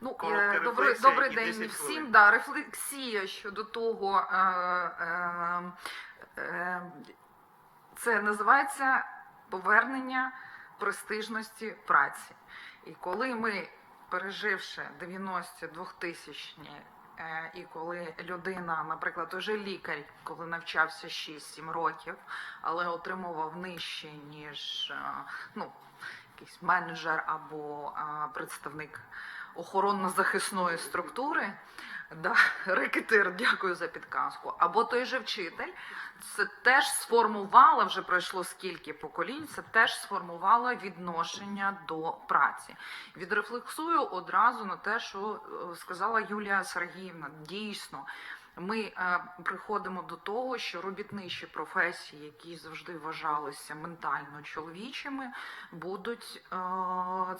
Ну, Коротка е, добрий, рефлексія добрий і день 10 всім. хвилин. Да, рефлексія щодо того, е, е, е, це називається повернення престижності праці. І коли ми, переживши 90-ті, 2000-ні, е, і коли людина, наприклад, уже лікар, коли навчався 6-7 років, але отримував нижче, ніж е, ну, якийсь менеджер або е, представник охоронно-захисної структури, да, рекетир, дякую за підказку, або той же вчитель, це теж сформувало, вже пройшло скільки поколінь, це теж сформувало відношення до праці. Відрефлексую одразу на те, що е, сказала Юлія Сергіївна. Дійсно, ми е, приходимо до того, що робітничі професії, які завжди вважалися ментально чоловічими, будуть е,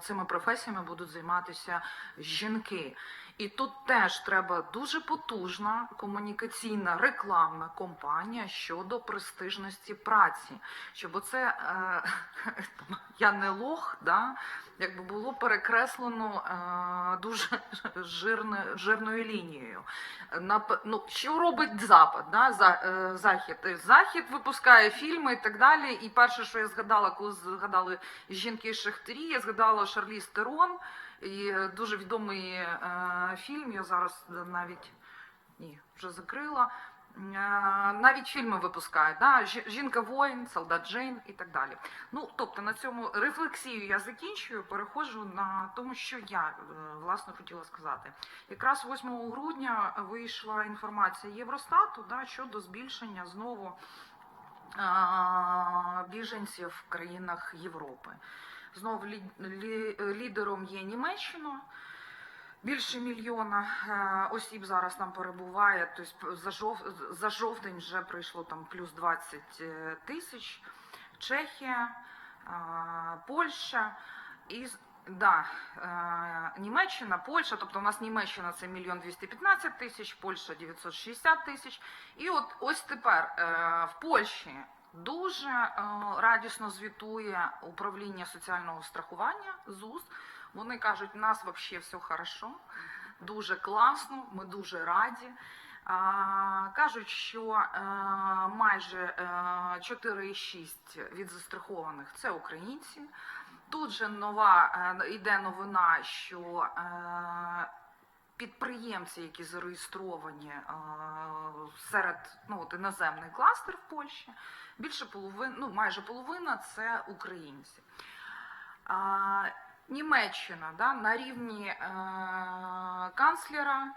цими, професіями будуть займатися жінки. І тут теж треба дуже потужна комунікаційна рекламна кампанія щодо престижності праці. Щоб оце е, я не лох, да, якби було перекреслено е, дуже жирне, жирною лінією. Нап- ну, що робить Запад, да, за, е, Захід? Захід випускає фільми і так далі. І перше, що я згадала, коли згадали жінки шахтарі, я згадала Шарліз Терон. І е, дуже відомий е, фільм. Я зараз навіть ні, вже закрила. Е, Навіть фільми випускають, да? Жінка воїн, солдат Джейн і так далі. Ну, тобто на цьому рефлексію я закінчую, переходжу на тому, що я власне хотіла сказати. Якраз 8 грудня вийшла інформація Євростату да, щодо збільшення знову біженців в країнах Європи. Лі, лідером є Німеччина. Більше мільйона е, осіб зараз там перебуває. Тобто за, жов, за жовтень вже прийшло там плюс 20 е, тисяч. Чехія, е, Польща і да, Німеччина, Польща. Тобто у нас Німеччина це мільйон 215 тисяч, Польща 960 тисяч. І от ось тепер в Польщі дуже е, радісно звітує управління соціального страхування ЗУС. Вони кажуть, у нас взагалі все хорошо, дуже класно, ми дуже раді. Кажуть, що е, майже е, 4,6 від застрахованих це українці. Тут же нова е, йде новина, що е, підприємці, які зареєстровані е, серед ну, от іноземний кластер в Польщі, більше половини, ну майже половина це українці. Німеччина да, на рівні е, канцлера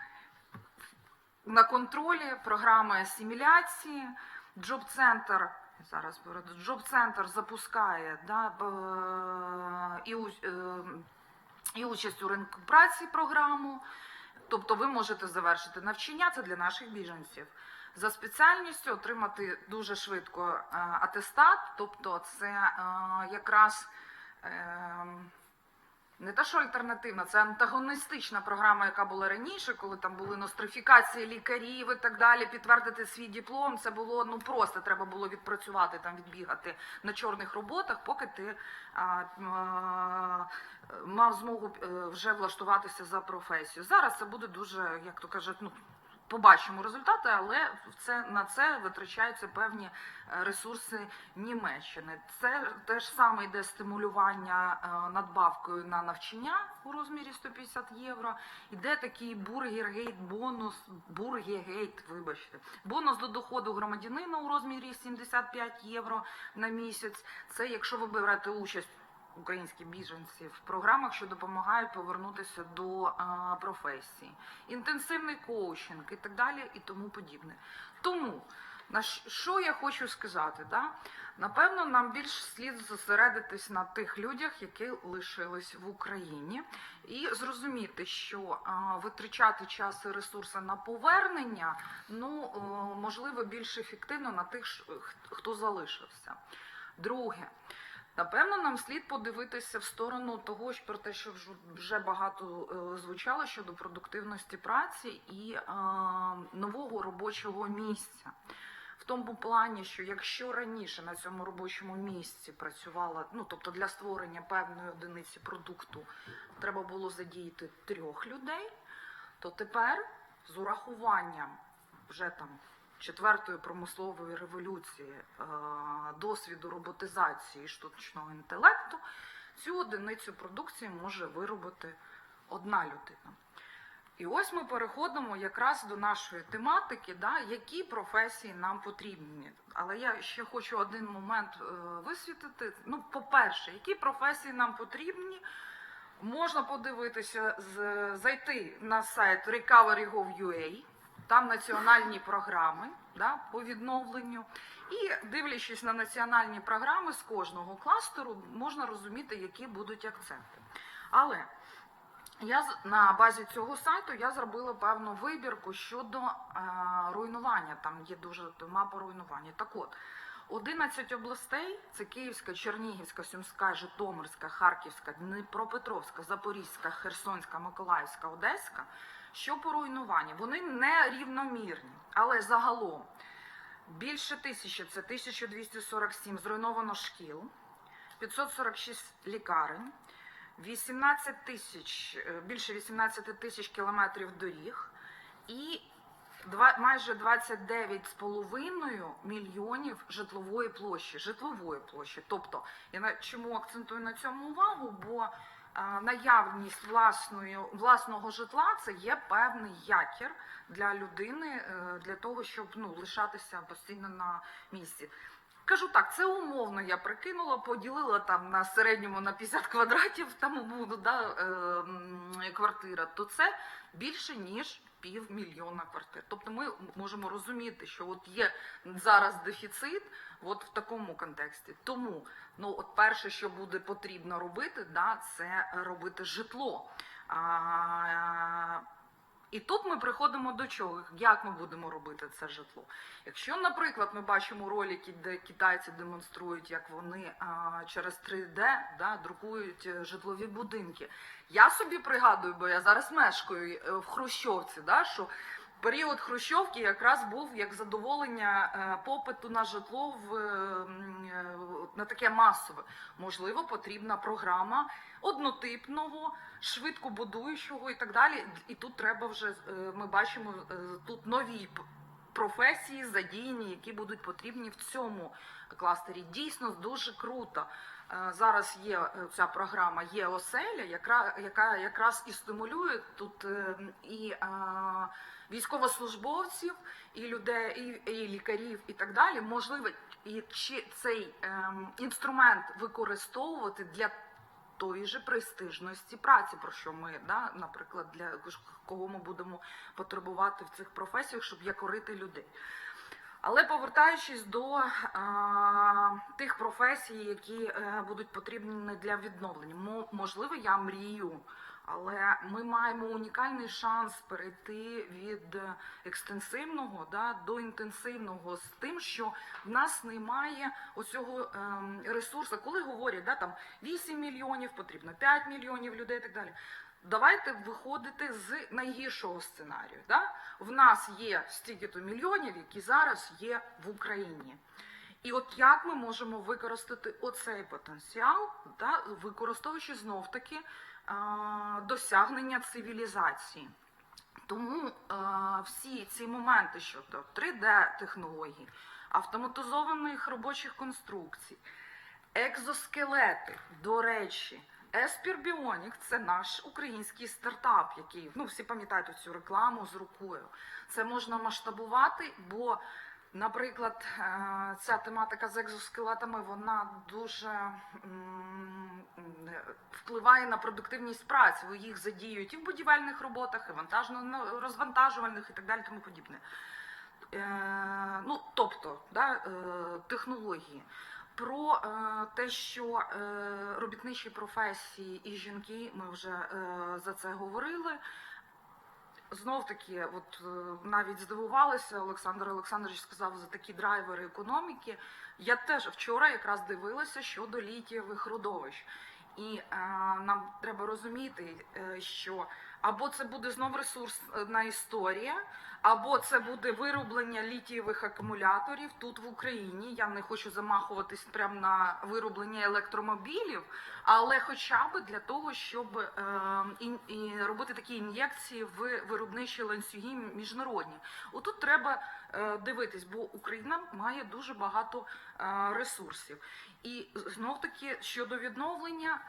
на контролі програми асиміляції. Джоб-центр зараз Джоб-центр запускає да, і, е, і участь у ринку праці програму. Тобто ви можете завершити навчання, це для наших біженців. За спеціальністю отримати дуже швидко е, атестат, тобто це е, якраз е, не те, що альтернативна, це антагоністична програма, яка була раніше, коли там були нострифікації лікарів і так далі, підтвердити свій диплом. Це було ну просто треба було відпрацювати там, відбігати на чорних роботах, поки ти а, а, мав змогу е, вже влаштуватися за професію. Зараз це буде дуже, як то кажуть, ну. Побачимо результати, але це на це витрачаються певні е, ресурси Німеччини. Це теж саме йде стимулювання е, надбавкою на навчання у розмірі 150 євро. Іде такий бургергейт бонус, бургергейт, вибачте, бонус до доходу громадянина у розмірі 75 євро на місяць. Це якщо ви берете участь. Українські біженці в програмах, що допомагають повернутися до професії, інтенсивний коучинг і так далі, і тому подібне. Тому на що я хочу сказати, да? напевно, нам більш слід зосередитись на тих людях, які лишились в Україні, і зрозуміти, що а, витрачати час і ресурси на повернення, ну можливо, більш ефективно на тих, хто залишився. Друге. Напевно, нам слід подивитися в сторону того, про те, що вже багато е, звучало щодо продуктивності праці і е, нового робочого місця. В тому плані, що якщо раніше на цьому робочому місці працювала, ну тобто для створення певної одиниці продукту треба було задіяти трьох людей, то тепер з урахуванням вже там четвертої промислової революції, е, досвіду роботизації штучного інтелекту, цю одиницю продукції може виробити одна людина. І ось ми переходимо якраз до нашої тематики, да, які професії нам потрібні. Але я ще хочу один момент е, висвітлити. Ну, по-перше, які професії нам потрібні, можна подивитися, зайти на сайт recovery.gov.ua, там національні програми да, по відновленню. І дивлячись на національні програми з кожного кластеру, можна розуміти, які будуть акценти. Але я на базі цього сайту я зробила певну вибірку щодо е, руйнування. Там є дуже мапа руйнування. Так от, 11 областей це Київська, Чернігівська, Сумська, Житомирська, Харківська, Дніпропетровська, Запорізька, Херсонська, Миколаївська, Одеська. Що по руйнуванню? Вони не рівномірні, але загалом більше тисячі це 1247 зруйновано шкіл, 546 лікарень. 18 тисяч, е, більше 18 тисяч кілометрів доріг і два, майже 29,5 мільйонів житлової площі. Житлової площі. Тобто, я на чому акцентую на цьому увагу, бо е, наявність власної, власного житла це є певний якір для людини, е, для того, щоб ну, лишатися постійно на місці. Кажу так, це умовно я прикинула, поділила там на середньому на 50 квадратів, там буде да, е, квартира, то це більше ніж півмільйона квартир. Тобто ми можемо розуміти, що от є зараз дефіцит от в такому контексті. Тому ну, от перше, що буде потрібно робити, да, це робити житло. А, і тут ми приходимо до чого, як ми будемо робити це житло. Якщо, наприклад, ми бачимо ролики, де китайці демонструють, як вони а, через 3D да, друкують е, житлові будинки. Я собі пригадую, бо я зараз мешкаю е, в Хрущовці, да, що період Хрущовки якраз був як задоволення е, попиту на житло в, е, е, на таке масове. Можливо, потрібна програма однотипного, швидко будуючого і так далі. І тут треба вже ми бачимо тут нові професії задіяні, які будуть потрібні в цьому кластері. Дійсно дуже круто. Е, Зараз є е, ця програма є оселя, яка, яка якраз і стимулює тут е, і е, військовослужбовців, і людей, і, і лікарів, і так далі. Можливо, і чи цей ем, інструмент використовувати для тої же престижності праці, про що ми, да, наприклад, для кого ми будемо потребувати в цих професіях, щоб якорити людей. Але повертаючись до а, тих професій, які е, будуть потрібні для відновлення, Мо- можливо, я мрію, але ми маємо унікальний шанс перейти від е, екстенсивного да, до інтенсивного з тим, що в нас немає оцього ем, ресурсу. Коли говорять, да, там 8 мільйонів, потрібно 5 мільйонів людей і так далі. Давайте виходити з найгіршого сценарію. Да? В нас є стільки-то мільйонів, які зараз є в Україні. І от як ми можемо використати оцей потенціал, да, використовуючи знов таки досягнення цивілізації. Тому всі ці моменти щодо 3D-технологій, автоматизованих робочих конструкцій, екзоскелети, до речі, Еспір Біонік це наш український стартап, який ну всі пам'ятають цю рекламу з рукою. Це можна масштабувати, бо, наприклад, е, ця тематика з екзоскелетами вона дуже впливає на продуктивність праці. Їх задіють і в будівельних роботах, і вантажно розвантажувальних і так далі, тому подібне. Е, ну, тобто, да, е, технології. Про е, те, що е, робітничі професії і жінки, ми вже е, за це говорили. Знов таки, от навіть здивувалася, Олександр Олександрович сказав за такі драйвери економіки. Я теж вчора якраз дивилася щодо літієвих родовищ. І е, нам треба розуміти, що або це буде знов ресурсна історія, або це буде вироблення літієвих акумуляторів тут в Україні. Я не хочу замахуватись прямо на вироблення електромобілів, але хоча б для того, щоб е, і, і робити такі ін'єкції в виробничі ланцюги міжнародні. Отут треба е, дивитись, бо Україна має дуже багато е, ресурсів. І знов таки щодо відновлення.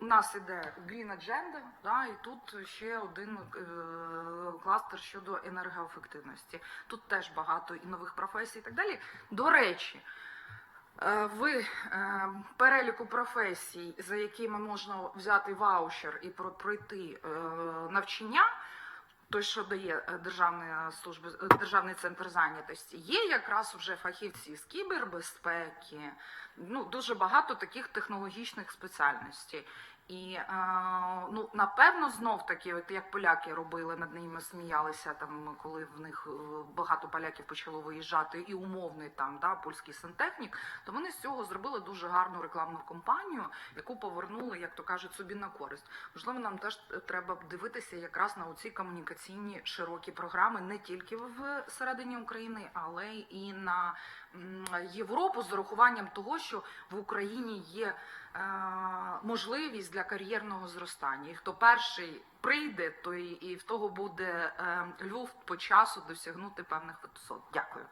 У нас іде Green Agenda, да, і тут ще один е, кластер щодо енергоефективності. Тут теж багато і нових професій і так далі. До речі, е, в е, переліку професій, за якими можна взяти ваучер і про- пройти е, навчання, той, що дає е, Державна служба, е, Державний центр зайнятості, є якраз вже фахівці з кібербезпеки, ну, дуже багато таких технологічних спеціальностей. І ну напевно знов таки, от як поляки робили над ними, сміялися там, коли в них е, багато поляків почало виїжджати, і умовний там да польський сантехнік, то вони з цього зробили дуже гарну рекламну кампанію, яку повернули, як то кажуть, собі на користь. Можливо, нам теж треба дивитися якраз на оці комунікаційні широкі програми не тільки в середині України, але і на Європу з урахуванням того, що в Україні є можливість для кар'єрного зростання. І хто перший прийде, то і, і в того буде е, люфт по часу досягнути певних висот. Дякую.